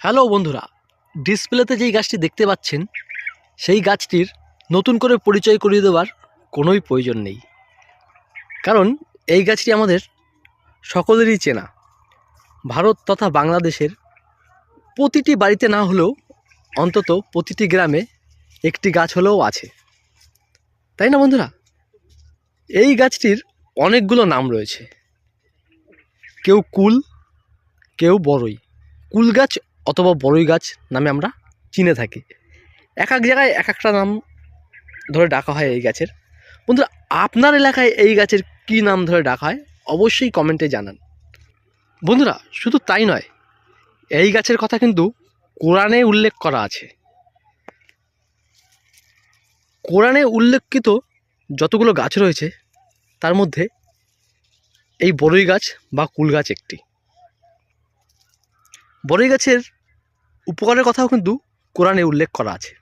Hello বন্ধুরা, ডিসপ্লেতে যেই গাছটি দেখতে পাচ্ছেন, সেই গাছটির নতুন করে পরিচয় করিয়ে দেওয়ার কোনোই প্রয়োজন নেই। কারণ এই গাছটি আমাদের সকলেরই চেনা। ভারত তথা বাংলাদেশের প্রতিটি বাড়িতে না হলেও অন্তত প্রতিটি গ্রামে একটি গাছ হলেও আছে। তাই না বন্ধুরা? এই গাছটির অনেকগুলো নাম রয়েছে। কেউ কুল, কেউ বড়ই কুল গাছ অথবা বড়ই গাছ নামে আমরা চিনে থাকি। এক এক জায়গায় এক একটা নাম ধরে ডাকা হয় এই গাছের। বন্ধুরা, আপনার এলাকায় এই গাছের কী নাম ধরে ডাকা হয় অবশ্যই কমেন্টে জানান। বন্ধুরা, শুধু তাই নয়, এই গাছের কথা কিন্তু কোরআনে উল্লেখ করা আছে। কোরআনে উল্লেখিত যতগুলো গাছ রয়েছে, তার মধ্যে এই বড়ই গাছ বা কুল গাছ একটি। বড়ই গাছের উপকারের কথাও কিন্তু কোরআনে উল্লেখ করা আছে।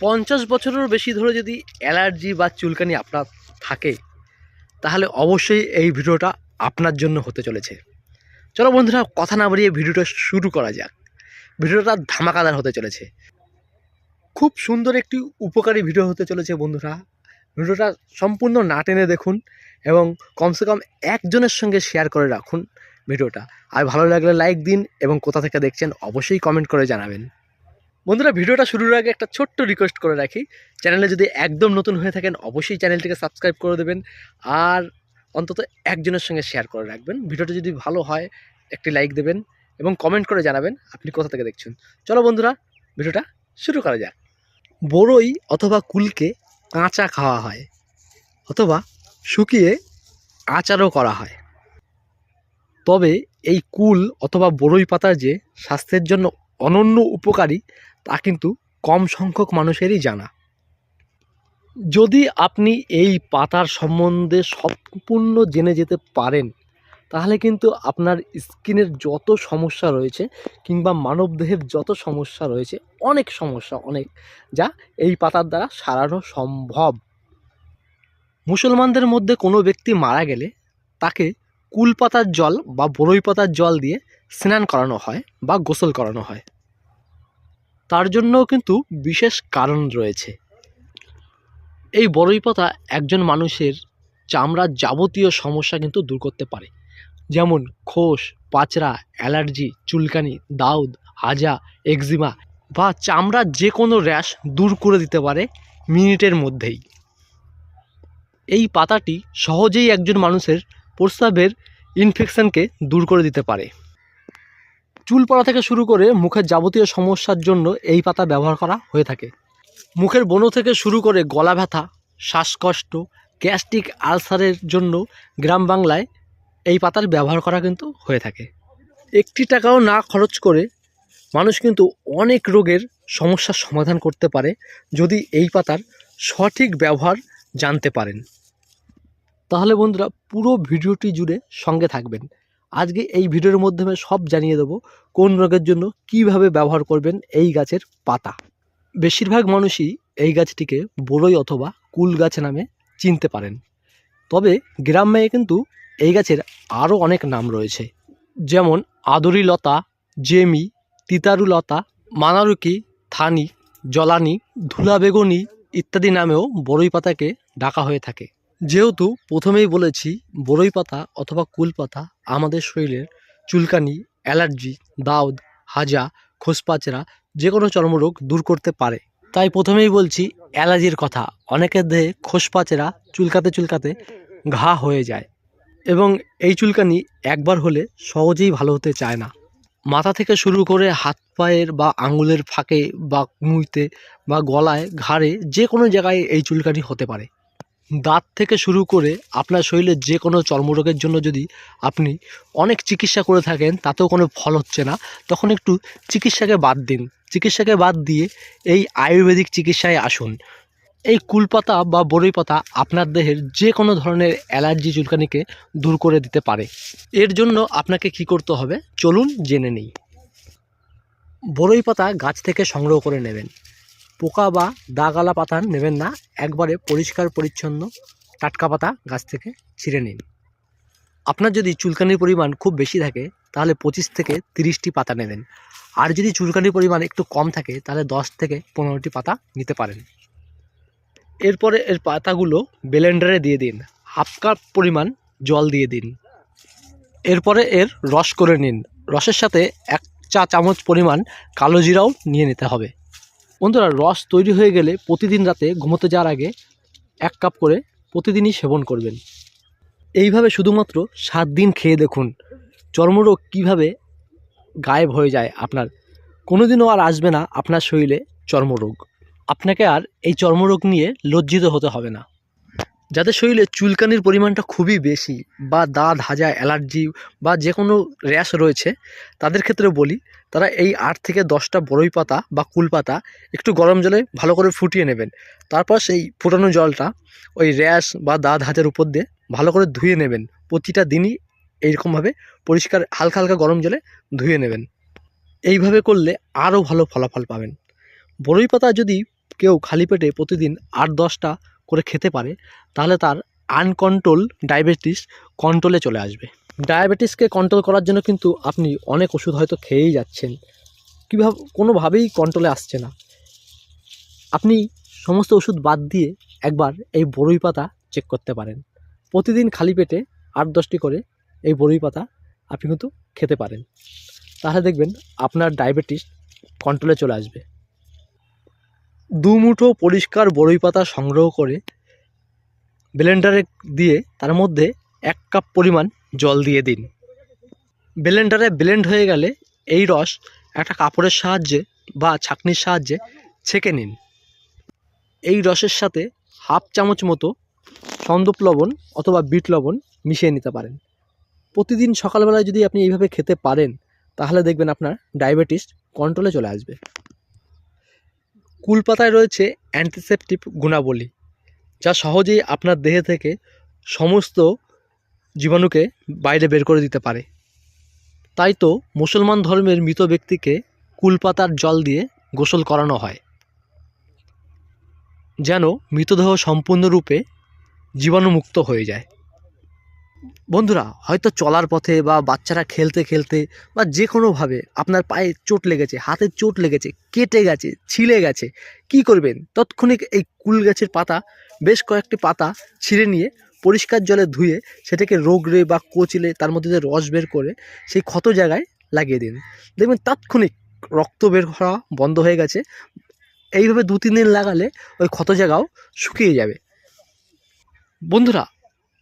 পঞ্চাশ বছরেরও বেশি ধরে যদি অ্যালার্জি বা চুলকানি আপনার থাকে, তাহলে অবশ্যই এই ভিডিওটা আপনার জন্য হতে চলেছে। চলো বন্ধুরা, কথা না বাড়িয়ে ভিডিওটা শুরু করা যাক। ভিডিওটা ধামাকাদার হতে চলেছে। খুব সুন্দর একটি উপকারী ভিডিও হতে চলেছে বন্ধুরা। ভিডিওটা সম্পূর্ণ না টেনে দেখুন এবং কমসে কম একজনের সঙ্গে শেয়ার করে রাখুন। ভিডিওটা। আর ভালো লাগলে লাইক দিন এবং কোথা থেকে দেখছেন অবশ্যই কমেন্ট করে জানাবেন। বন্ধুরা, ভিডিওটা শুরুর আগে একটা ছোট্ট রিকোয়েস্ট করে রাখি। চ্যানেলে যদি একদম নতুন হয়ে থাকেন, অবশ্যই চ্যানেলটিকে সাবস্ক্রাইব করে দেবেন আর অন্তত একজনের সঙ্গে শেয়ার করে রাখবেন। ভিডিওটা যদি ভালো হয়, একটি লাইক দেবেন এবং কমেন্ট করে জানাবেন আপনি কোথা থেকে দেখছেন। চলো বন্ধুরা, ভিডিওটা শুরু করা যাক। বড়ই অথবা কুলকে কাঁচা খাওয়া হয় অথবা শুকিয়ে আচারও করা হয়। তবে এই কুল অথবা বড়ই পাতা যে স্বাস্থ্যের জন্য অনন্য উপকারী, তা কিন্তু কম সংখ্যক মানুষেরই জানা। যদি আপনি এই পাতার সম্বন্ধে সম্পূর্ণ জেনে যেতে পারেন, তাহলে কিন্তু আপনার স্কিনের যত সমস্যা রয়েছে কিংবা মানবদেহের যত সমস্যা রয়েছে, অনেক সমস্যা অনেক, যা এই পাতার দ্বারা সারানো সম্ভব। মুসলমানদের মধ্যে কোনো ব্যক্তি মারা গেলে তাকে কুল পাতার জল বা বড়ই পাতার জল দিয়ে স্নান করানো হয় বা গোসল করানো হয়। তার জন্যও কিন্তু বিশেষ কারণ রয়েছে। এই বড়ই পাতা একজন মানুষের চামড়ার যাবতীয় সমস্যা কিন্তু দূর করতে পারে। যেমন খোস পাচরা অ্যালার্জি, চুলকানি, দাউদ, হাজা, একজিমা বা চামড়ার যে কোনো র্যাশ দূর করে দিতে পারে মিনিটের মধ্যেই। এই পাতাটি সহজেই একজন মানুষের প্রস্রাবের ইনফেকশানকে দূর করে দিতে পারে। চুল পড়া থেকে শুরু করে মুখের যাবতীয় সমস্যার জন্য এই পাতা ব্যবহার করা হয়ে থাকে। মুখের বন থেকে শুরু করে গলা ব্যথা, শ্বাসকষ্ট, গ্যাস্ট্রিক আলসারের জন্য গ্রাম বাংলায় এই পাতার ব্যবহার করা কিন্তু হয়ে থাকে। একটি টাকাও না খরচ করে মানুষ কিন্তু অনেক রোগের সমস্যার সমাধান করতে পারে যদি এই পাতার সঠিক ব্যবহার জানতে পারেন। তাহলে বন্ধুরা পুরো ভিডিওটি জুড়ে সঙ্গে থাকবেন। আজকে এই ভিডিওর মাধ্যমে সব জানিয়ে দেবো কোন রোগের জন্য কীভাবে ব্যবহার করবেন এই গাছের পাতা। বেশিরভাগ মানুষই এই গাছটিকে বড়ই অথবা কুল গাছ নামে চিনতে পারেন। তবে গ্রামে কিন্তু এই গাছের আরও অনেক নাম রয়েছে। যেমন আদরি লতা জেমি তিতারু লতা মানারুকি, থানি, জলানি ধুলা বেগুনি ইত্যাদি নামেও বড়ই পাতাকে ডাকা হয়ে থাকে। যেহেতু প্রথমেই বলেছি বড়ই পাতা অথবা কুল পাতা আমাদের শরীরের চুলকানি, অ্যালার্জি দাউদ হাজা, খোসপাচরা যে কোনো চর্মরোগ দূর করতে পারে। তাই প্রথমেই বলছি অ্যালার্জির কথা। অনেকের দেহে খোসপাচেরা চুলকাতে চুলকাতে ঘা হয়ে যায় এবং এই চুলকানি একবার হলে সহজেই ভালো হতে চায় না। মাথা থেকে শুরু করে হাত পায়ের বা আঙুলের ফাঁকে বা মুইতে বা গলায়, ঘাড়ে যে কোনো জায়গায় এই চুলকানি হতে পারে। দাঁত থেকে শুরু করে আপনার শরীরের যে কোনো চর্মরোগের জন্য যদি আপনি অনেক চিকিৎসা করে থাকেন, তাতেও কোনো ফল হচ্ছে না। তখন একটু চিকিৎসাকে বাদ দিন। চিকিৎসাকে বাদ দিয়ে এই আয়ুর্বেদিক চিকিৎসায় আসুন। এই কুলপাতা বা বড়ই পাতা আপনার দেহের যে কোনো ধরনের অ্যালার্জি চুলকানিকে দূর করে দিতে পারে। এর জন্য আপনাকে কি করতে হবে? চলুন জেনে নিই। বড়ই পাতা গাছ থেকে সংগ্রহ করে নেবেন। পোকা বা দাগালা পাতা নেবেন না, একবারে পরিষ্কার, পরিচ্ছন্ন টাটকা পাতা গাছ থেকে ছিঁড়ে নিন। আপনার যদি চুলকানির পরিমাণ খুব বেশি থাকে, তাহলে পঁচিশ থেকে তিরিশটি পাতা নেবেন। আর যদি চুলকানির পরিমাণ একটু কম থাকে, তাহলে দশ থেকে পনেরোটি পাতা নিতে পারেন। এরপরে এর পাতাগুলো ব্লেন্ডারে দিয়ে দিন। হাফ কাপ পরিমাণ জল দিয়ে দিন। এরপরে এর রস করে নিন। রসের সাথে এক চা চামচ পরিমাণ কালো জিরাও নিয়ে নিতে হবে। বন্ধুরা, রস তৈরি হয়ে গেলে প্রতিদিন রাতে ঘুমোতে যাওয়ার আগে এক কাপ করে প্রতিদিনই সেবন করবেন। এইভাবে শুধুমাত্র সাত দিন খেয়ে দেখুন, চর্মরোগ কীভাবে গায়েব হয়ে যায় আপনার। কোনোদিনও আর আসবে না আপনার শরীরে চর্মরোগ। আপনাকে আর এই চর্মরোগ নিয়ে লজ্জিত হতে হবে না। যাদের শরীরে চুলকানির পরিমাণটা খুবই বেশি বা দাঁত, হাজা, অ্যালার্জি বা যে কোনো র্যাশ রয়েছে, তাদের ক্ষেত্রে বলি, তারা এই আট থেকে দশটা বড়ই পাতা বা কুল পাতা একটু গরম জলে ভালো করে ফুটিয়ে নেবেন। তারপর সেই ফুটানো জলটা ওই র্যাশ বা দাঁত, হাজার উপর দিয়ে ভালো করে ধুয়ে নেবেন। প্রতিটা দিনই এইরকমভাবে পরিষ্কার হালকা হালকা গরম জলে ধুয়ে নেবেন। এইভাবে করলে আরও ভালো ফলাফল পাবেন। বড়ই পাতা যদি কেউ খালি পেটে প্রতিদিন আট, দশটা করে খেতে পারে, তাহলে তার আনকন্ট্রোল ডায়াবেটিস কন্ট্রোলে চলে আসবে। ডায়াবেটিসকে কন্ট্রোল করার জন্য কিন্তু আপনি অনেক ওষুধ হয়তো খেয়েই যাচ্ছেন। কীভাবে, কোনোভাবেই কন্ট্রোলে আসছে না। আপনি সমস্ত ওষুধ বাদ দিয়ে একবার এই বড়ই পাতা চেক করতে পারেন। প্রতিদিন খালি পেটে আট দশটি করে এই বড়ই পাতা আপনি কিন্তু খেতে পারেন। তাহলে দেখবেন আপনার ডায়াবেটিস কন্ট্রোলে চলে আসবে। দু মুঠো পরিষ্কার বড়ই পাতা সংগ্রহ করে ব্লেন্ডারে দিয়ে তার মধ্যে এক কাপ পরিমাণ জল দিয়ে দিন। ব্লেন্ডারে ব্লেন্ড হয়ে গেলে এই রস একটা কাপড়ের সাহায্যে বা ছাঁকনির সাহায্যে ছেঁকে নিন। এই রসের সাথে হাফ চামচ মতো সন্দপ লবণ অথবা বিট লবণ মিশিয়ে নিতে পারেন। প্রতিদিন সকালবেলায় যদি আপনি এইভাবে খেতে পারেন, তাহলে দেখবেন আপনার ডায়াবেটিস কন্ট্রোলে চলে আসবে। কুলপাতায় রয়েছে অ্যান্টিসেপটিভ গুণাবলী, যা সহজেই আপনার দেহে থেকে সমস্ত জীবাণুকে বাইরে বের করে দিতে পারে। তাই তো মুসলমান ধর্মের মৃত ব্যক্তিকে কুলপাতার জল দিয়ে গোসল করানো হয়, যেন মৃতদেহ সম্পূর্ণরূপে জীবাণুমুক্ত হয়ে যায়। বন্ধুরা, হয়তো চলার পথে বা বাচ্চারা খেলতে খেলতে বা যে কোনোভাবে আপনার পায়ে চোট লেগেছে, হাতে চোট লেগেছে, কেটে গেছে, ছিলে গেছে, কি করবেন? তৎক্ষণিক এই কুল গাছের পাতা, বেশ কয়েকটি পাতা ছিঁড়ে নিয়ে পরিষ্কার জলে ধুয়ে সেটাকে রোগড়ে বা কোচলে তার মধ্যে যে রস বের করে সেই ক্ষত জায়গায় লাগিয়ে দিন। দেখবেন তাৎক্ষণিক রক্ত বের করা বন্ধ হয়ে গেছে। এইভাবে দু তিন দিন লাগালে ওই ক্ষত জায়গাও শুকিয়ে যাবে। বন্ধুরা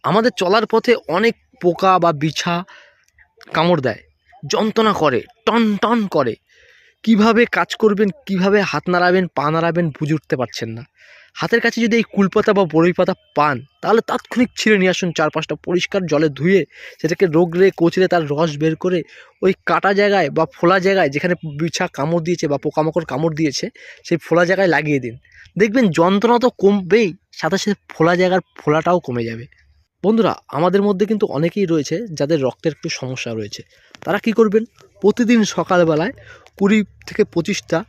আমাদের চলার পথে অনেক পোকা বা বিছা কামড় দেয়। যন্ত্রণা করে, টন টন করে। কীভাবে কাজ করবেন, কীভাবে হাত নাড়াবেন, পা নাড়াবেন বুঝে উঠতে পারছেন না। হাতের কাছে যদি এই কুলপাতা বা বড়ই পাতা পান, তাহলে তাৎক্ষণিক ছিঁড়ে নিয়ে আসুন চার পাঁচটা পরিষ্কার জলে ধুয়ে, সেটাকে রোগড়ে কোচড়ে তার রস বের করে ওই কাটা জায়গায় বা ফোলা জায়গায় যেখানে বিছা কামড় দিয়েছে বা পোকামাকড় কামড় দিয়েছে, সেই ফোলা জায়গায় লাগিয়ে দিন। দেখবেন যন্ত্রণা তো কমবেই, সাথে সাথে ফোলা জায়গার ফোলাটাও কমে যাবে। বন্ধুরা, আমাদের মধ্যে কিন্তু অনেকেই রয়েছে যাদের রক্তের একটু সমস্যা রয়েছে। তারা কি করবেন? প্রতিদিন সকালবেলায় কুড়ি থেকে পঁচিশটা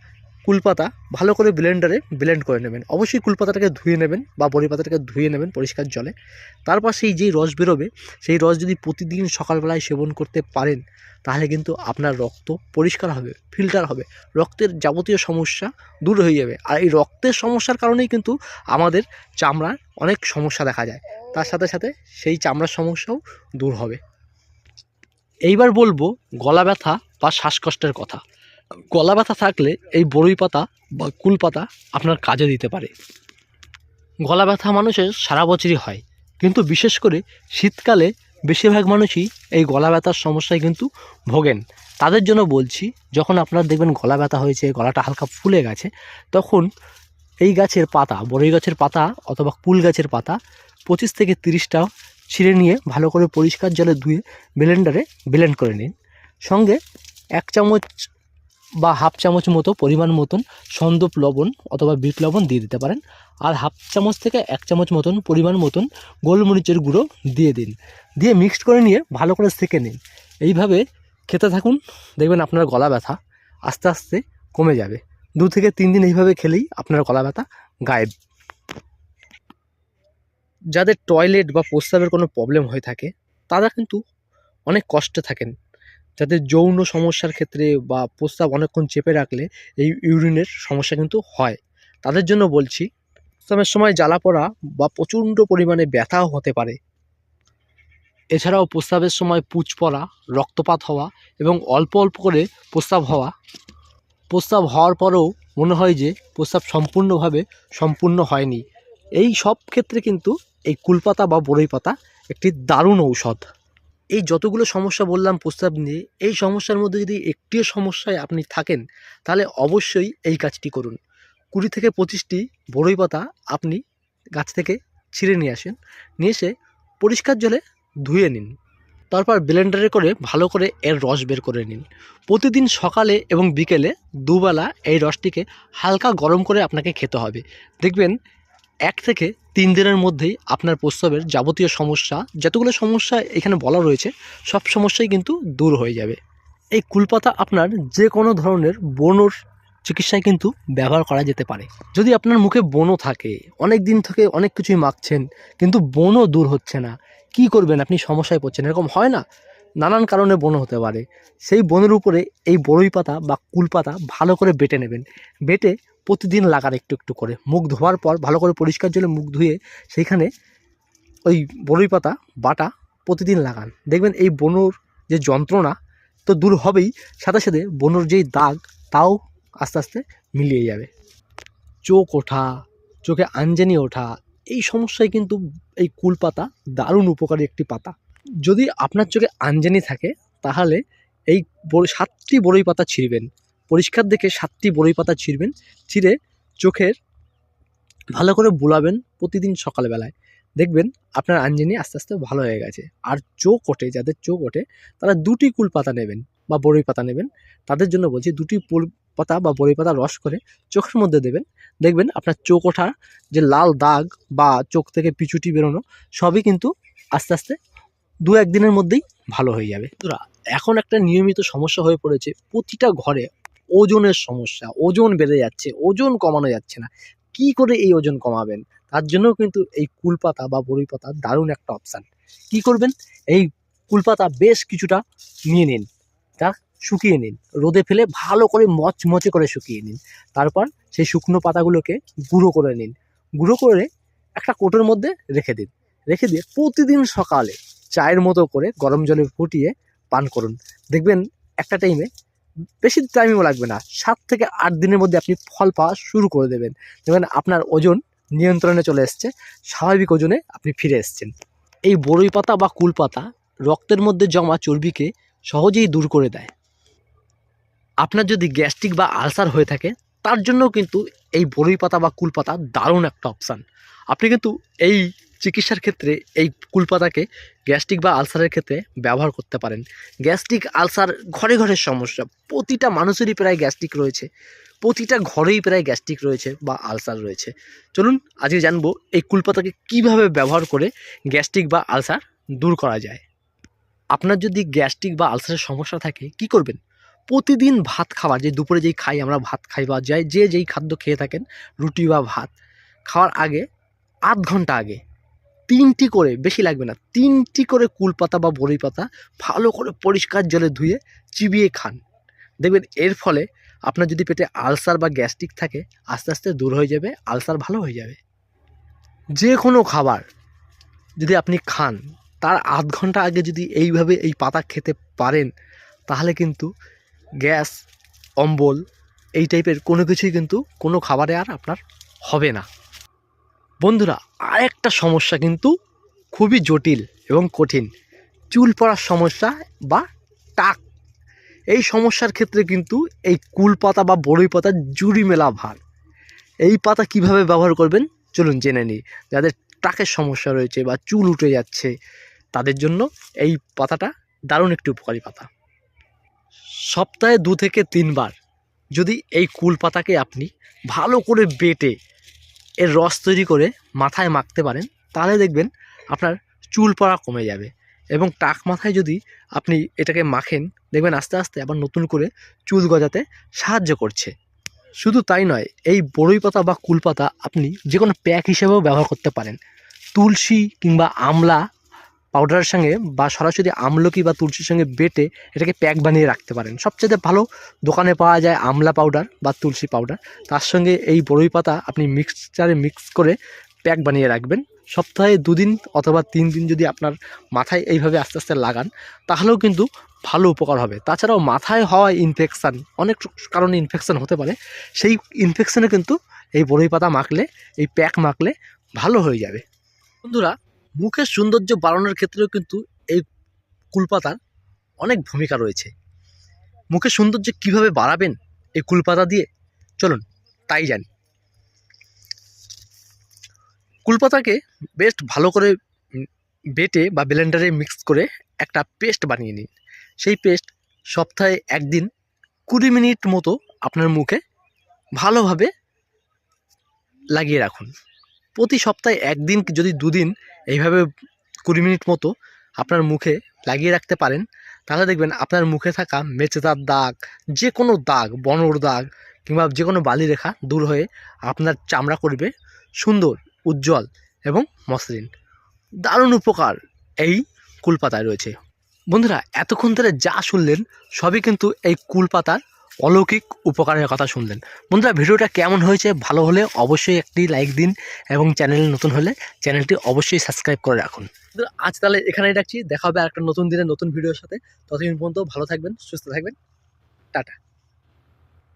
কুলপাতা ভালো করে ব্লেন্ডারে ব্লেন্ড করে নেবেন। অবশ্যই কুলপাতাটাকে ধুয়ে নেবেন বা বড়ি পাতাটাকে ধুয়ে নেবেন পরিষ্কার জলে। তারপর সেই যেই রস বেরোবে, সেই রস যদি প্রতিদিন সকালবেলায় সেবন করতে পারেন, তাহলে কিন্তু আপনার রক্ত পরিষ্কার হবে ফিল্টার হবে। রক্তের যাবতীয় সমস্যা দূর হয়ে যাবে। আর এই রক্তের সমস্যার কারণেই কিন্তু আমাদের চামড়ার অনেক সমস্যা দেখা যায়। তার সাথে সাথে সেই চামড়ার সমস্যাও দূর হবে। এইবার বলব, গলা ব্যথা বা শ্বাসকষ্টের কথা। গলা ব্যথা থাকলে এই বড়ই পাতা বা কুল পাতা আপনার কাজে দিতে পারে। গলা ব্যথা মানুষের সারা বছরই হয়, কিন্তু বিশেষ করে শীতকালে বেশিরভাগ মানুষই এই গলা ব্যথার সমস্যায় কিন্তু ভোগেন। তাদের জন্য বলছি, যখন আপনার দেখবেন গলা ব্যথা হয়েছে, গলাটা হালকা ফুলে গেছে, তখন এই গাছের পাতা বড়ই গাছের পাতা অথবা কুল গাছের পাতা পঁচিশ থেকে তিরিশটা ছিঁড়ে নিয়ে ভালো করে পরিষ্কার জলে ধুয়ে ব্লেন্ডারে ব্লেন্ড করে নিন। সঙ্গে এক চামচ বা হাফ চামচ মতো পরিমাণ মতন সন্দপ লবণ অথবা বিট লবণ দিয়ে দিতে পারেন। আর হাফ চামচ থেকে এক চামচ মতন পরিমাণ মতন গোলমরিচের গুঁড়ো দিয়ে দিন। দিয়ে মিক্সড করে নিয়ে ভালো করে সেঁকে নিন। এইভাবে খেতে থাকুন। দেখবেন আপনার গলা ব্যথা আস্তে আস্তে কমে যাবে। দু থেকে তিন দিন এইভাবে খেলেই আপনার গলা ব্যথা গায়েব। যাদের টয়লেট বা প্রস্রাবের কোনো প্রবলেম হয়ে থাকে, তারা কিন্তু অনেক কষ্টে থাকেন। যাতে যৌন সমস্যার ক্ষেত্রে বা প্রস্রাব অনেকক্ষণ চেপে রাখলে এই ইউরিনের সমস্যা কিন্তু হয়। তাদের জন্য বলছি, প্রস্রাবের সময় জ্বালা পড়া বা প্রচণ্ড পরিমাণে ব্যথাও হতে পারে। এছাড়াও প্রস্রাবের সময় পুচ পড়া, রক্তপাত হওয়া এবং অল্প অল্প করে প্রস্রাব হওয়া। প্রস্রাব হওয়ার পরেও মনে হয় যে প্রস্রাব সম্পূর্ণভাবে সম্পূর্ণ হয়নি। এই সব ক্ষেত্রে কিন্তু এই কুলপাতা বা বড়ই পাতা একটি দারুণ ঔষধ। এই যতগুলো সমস্যা বললাম প্রস্রাব নিয়ে, এই সমস্যার মধ্যে যদি একটিও সমস্যায় আপনি থাকেন, তাহলে অবশ্যই এই কাজটি করুন। কুড়ি থেকে পঁচিশটি বড়ই পাতা আপনি গাছ থেকে ছিঁড়ে নিয়ে আসেন, নিয়ে এসে পরিষ্কার জলে ধুয়ে নিন। তারপর ব্লেন্ডারে করে ভালো করে এর রস বের করে নিন। প্রতিদিন সকালে এবং বিকেলে দুবেলা এই রসটিকে হালকা গরম করে আপনাকে খেতে হবে। দেখবেন এক থেকে তিন দিনের মধ্যেই আপনার প্রস্রাবের যাবতীয় সমস্যা, যতগুলো সমস্যা এখানে বলা রয়েছে, সব সমস্যাই কিন্তু দূর হয়ে যাবে। এই কুলপাতা আপনার যে কোনো ধরনের বনর চিকিৎসায় কিন্তু ব্যবহার করা যেতে পারে। যদি আপনার মুখে বনও থাকে, অনেক দিন থেকে অনেক কিছুই মাখছেন, কিন্তু বনও দূর হচ্ছে না, কি করবেন আপনি? সমস্যায় পড়ছেন, এরকম হয় না? নানান কারণে বন হতে পারে। সেই বনের উপরে এই বড়ই পাতা বা কুল পাতা ভালো করে বেটে নেবেন। বেটে প্রতিদিন লাগান একটু একটু করে। মুখ ধোয়ার পর ভালো করে পরিষ্কার জলে মুখ ধুয়ে সেইখানে ওই বড়ই পাতা, বাটা প্রতিদিন লাগান। দেখবেন এই বনুর যে যন্ত্রণা তো দূর হবেই, সাথে সাথে বনুর যেই দাগ তাও আস্তে আস্তে মিলিয়ে যাবে। চোখ ওঠা, চোখে আঞ্জানি ওঠা, এই সমস্যায় কিন্তু এই কুল পাতা দারুণ উপকারী একটি পাতা। যদি আপনার চোখে আঞ্জানি থাকে, তাহলে এই সাতটি বড়ই পাতা ছিঁড়বেন। পরিষ্কার দেখে সাতটি বড়ই পাতা ছিঁড়বেন, ছিঁড়ে চোখের ভালো করে বুলাবেন প্রতিদিন সকালবেলায়। দেখবেন আপনার আঞ্জানি আস্তে আস্তে ভালো হয়ে গেছে। আর চোখ ওঠে, যাদের চোখ ওঠে, তারা দুটি কুল পাতা নেবেন বা বড়ই পাতা নেবেন। তাদের জন্য বলছি দুটি কুল পাতা বা বড়ই পাতা রস করে চোখের মধ্যে দেবেন। দেখবেন আপনার চোখ ওঠা যে লাল দাগ বা চোখ থেকে পিছুটি বেরোনো, সবই কিন্তু আস্তে আস্তে দু একদিনের মধ্যেই ভালো হয়ে যাবে। তোরা এখন একটা নিয়মিত সমস্যা হয়ে পড়েছে। প্রতিটা ঘরে ওজনের সমস্যা, ওজন বেড়ে যাচ্ছে, ওজন কমানো যাচ্ছে না। কি করে এই ওজন কমাবেন? তার জন্য কিন্তু এই কুলপাতা বা বড়ই পাতা দারুণ একটা অপশান কি করবেন? এই কুলপাতা বেশ কিছুটা নিয়ে নিন, তা শুকিয়ে নিন। রোদে ফেলে ভালো করে মচমচে করে শুকিয়ে নিন। তারপর সেই শুকনো পাতাগুলোকে গুঁড়ো করে নিন। গুঁড়ো করে একটা কোটোর মধ্যে রেখে দিন। রেখে দিয়ে প্রতিদিন সকালে চায়ের মতো করে গরম জলে ফুটিয়ে পান করুন। দেখবেন একটা টাইমে বেশি টাইমও লাগবে না। সাত থেকে আট দিনের মধ্যে আপনি ফল পাওয়া শুরু করে দেবেন। দেখবেন আপনার ওজন নিয়ন্ত্রণে চলে এসছে। স্বাভাবিক ওজনে আপনি ফিরে এসছেন। এই বড়ই পাতা বা কুল পাতা রক্তের মধ্যে জমা চর্বিকে সহজেই দূর করে দেয়। আপনার যদি গ্যাস্ট্রিক বা আলসার হয়ে থাকে, তার জন্য কিন্তু এই বড়ই পাতা বা কুল পাতা দারুণ একটা অপশান আপনি কিন্তু এই চিকিৎসার ক্ষেত্রে এই কুলপাতাকে গ্যাস্ট্রিক বা আলসারের ক্ষেত্রে ব্যবহার করতে পারেন। গ্যাস্ট্রিক, আলসার ঘরে ঘরের সমস্যা। প্রতিটা মানুষেরই প্রায় গ্যাস্ট্রিক রয়েছে। প্রতিটা ঘরেই প্রায় গ্যাস্ট্রিক রয়েছে বা আলসার রয়েছে। চলুন, আজকে জানব এই কুলপাতাকে কীভাবে ব্যবহার করে গ্যাস্ট্রিক বা আলসার দূর করা যায়। আপনার যদি গ্যাস্ট্রিক বা আলসারের সমস্যা থাকে, কি করবেন? প্রতিদিন ভাত খাবার যে দুপুরে যেই খাই আমরা ভাত খাই বা যাই যে যেই খাদ্য খেয়ে থাকেন, রুটি বা ভাত, খাওয়ার আগে আধ ঘণ্টা আগে তিনটি করে, বেশি লাগবে না, তিনটি করে কুল পাতা বা বড়ি পাতা ভালো করে পরিষ্কার জলে ধুয়ে চিবিয়ে খান। দেখবেন এর ফলে আপনার যদি পেটে আলসার বা গ্যাস্ট্রিক থাকে, আস্তে আস্তে দূর হয়ে যাবে, আলসার ভালো হয়ে যাবে। যে কোনো খাবার যদি আপনি খান, তার আধ ঘণ্টা আগে যদি এইভাবে এই পাতা খেতে পারেন, তাহলে কিন্তু গ্যাস, অম্বল এই টাইপের কোনো কিছুই কিন্তু কোনো খাবারে আর আপনার হবে না। বন্ধুরা, আরেকটা সমস্যা কিন্তু খুবই জটিল এবং কঠিন। চুল পড়ার সমস্যা বা টাক। এই সমস্যার ক্ষেত্রে কিন্তু এই কুল পাতা বা বড়ই পাতা জুড়ি মেলা ভার। এই পাতা কীভাবে ব্যবহার করবেন, চলুন জেনে নিই। যাদের টাকের সমস্যা রয়েছে বা চুল উঠে যাচ্ছে, তাদের জন্য এই পাতাটা দারুণ একটি উপকারী পাতা। সপ্তাহে দু থেকে তিনবার যদি এই কুল পাতাকে আপনি ভালো করে বেটে এর রস তৈরি করে মাথায় মাখতে পারেন, তাহলে দেখবেন আপনার চুল পড়া কমে যাবে। এবং টাক মাথায় যদি আপনি এটাকে মাখেন, দেখবেন আস্তে আস্তে আবার নতুন করে চুল গজাতে সাহায্য করছে। শুধু তাই নয়, এই বড়ই পাতা বা কুল পাতা আপনি যে কোনো প্যাক হিসেবেও ব্যবহার করতে পারেন। তুলসী কিংবা আমলা পাউডারের সঙ্গে বা সরাসরি আমলকি বা তুলসীর সঙ্গে বেটে এটাকে প্যাক বানিয়ে রাখতে পারেন। সবচেয়ে ভালো দোকানে পাওয়া যায় আমলা পাউডার বা তুলসী পাউডার। তার সঙ্গে এই বড়ই পাতা আপনি মিক্সচারে মিক্স করে প্যাক বানিয়ে রাখবেন। সপ্তাহে দুদিন অথবা তিন দিন যদি আপনার মাথায় এইভাবে আস্তে আস্তে লাগান, তাহলেও কিন্তু ভালো উপকার হবে। তাছাড়াও মাথায় হওয়া ইনফেকশান অনেক কারণে ইনফেকশান হতে পারে। সেই ইনফেকশানে কিন্তু এই বড়ই পাতা মাখলে, এই প্যাক মাখলে ভালো হয়ে যাবে। বন্ধুরা মুখের সৌন্দর্য বাড়ানোর ক্ষেত্রেও কিন্তু এই কুলপাতার অনেক ভূমিকা রয়েছে। মুখের সৌন্দর্য কীভাবে বাড়াবেন এই কুলপাতা দিয়ে? চলুন, তাই জানি। কুলপাতাকে বেস্ট ভালো করে বেটে বা ব্লেন্ডারে মিক্স করে একটা পেস্ট বানিয়ে নিন। সেই পেস্ট সপ্তাহে একদিন কুড়ি মিনিট মতো আপনার মুখে ভালোভাবে লাগিয়ে রাখুন। প্রতি সপ্তাহে একদিন যদি দুদিন এইভাবে কুড়ি মিনিট মতো আপনার মুখে লাগিয়ে রাখতে পারেন, তাহলে দেখবেন আপনার মুখে থাকা মেচেদার দাগ যে কোনো দাগ বনর দাগ কিংবা যে কোনো বালি রেখা দূর হয়ে আপনার চামড়া করবে সুন্দর, উজ্জ্বল এবং মসৃণ। দারুণ উপকার এই কুলপাতায় রয়েছে। বন্ধুরা, এতক্ষণ ধরে যা শুনলেন সবই কিন্তু এই কুলপাতার অলৌকিক উপকারের কথা শুনলেন। বন্ধুরা, ভিডিওটা কেমন হয়েছে, ভালো হলে অবশ্যই একটি লাইক দিন এবং চ্যানেল নতুন হলে চ্যানেলটি অবশ্যই সাবস্ক্রাইব করে রাখুন। আজ তাহলে এখানেই রাখছি। দেখা হবে আর একটা নতুন দিনে নতুন ভিডিওর সাথে। ততদিন পর্যন্ত ভালো থাকবেন, সুস্থ থাকবেন। টাটা।